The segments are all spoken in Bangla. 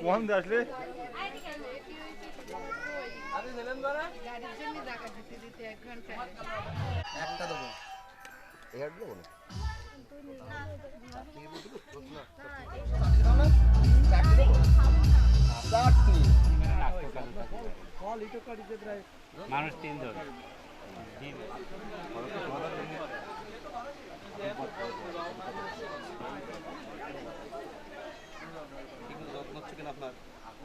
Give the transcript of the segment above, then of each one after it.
কোন আসলে একটা দেবো এগারো দেবো না মানুষ তিনজন।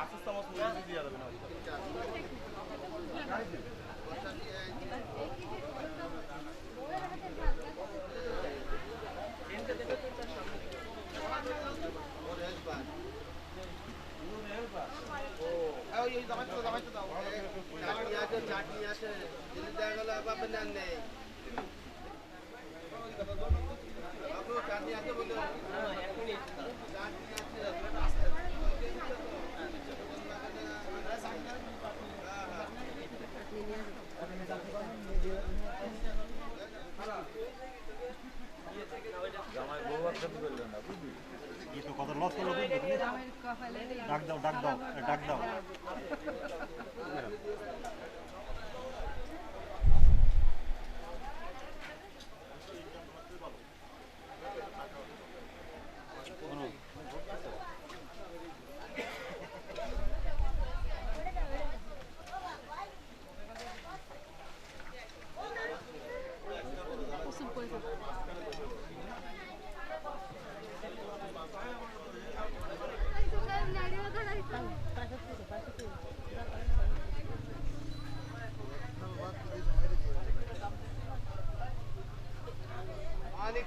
ওই আসব দিয়ে যাবে না চাটনি আছে চাটনি আছে যদি দেখা গেল বাপের নাম নেই বাবু চাটনি আছে বলে কি তো কত লস করল ডাক দাও ডাক দাও ডাক দাও।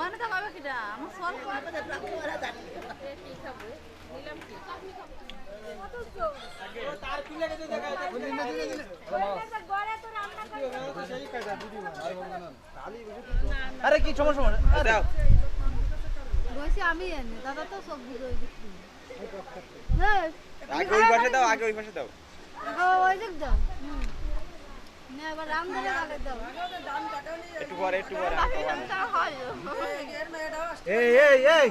করো তো? আরে কি সমস্যা দাও বলছি আমি এনে দাদা তো সব দিকে ওই দিক আগে ওই পাশে দাও আগে ওই পাশে দাও। হ্যাঁ, ওই দিক দাও হুম। না এবার রাম ধরে গালে দাও একটু পরে একটু পরে হয়। এই এই এই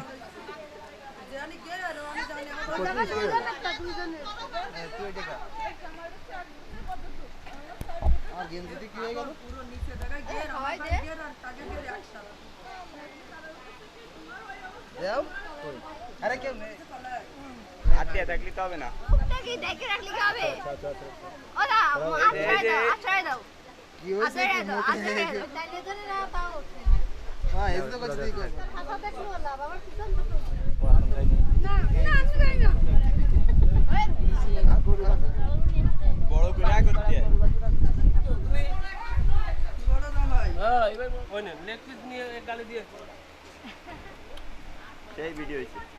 আর হয়ে হয় আরে কেউ নেই। হাত দিয়ে থাকলে তো হবে না। দেখে রাখলি হবে? ওরা আশ্রয় দাও আশ্রয় দাও কি হয়েছে হ্যাঁ এই তো দিয়ে করব হাসা দেখল লাভ আবার পিছন তো না না আমি যাই না বড় করে আগে করতে সেই ভিডিও হয়েছে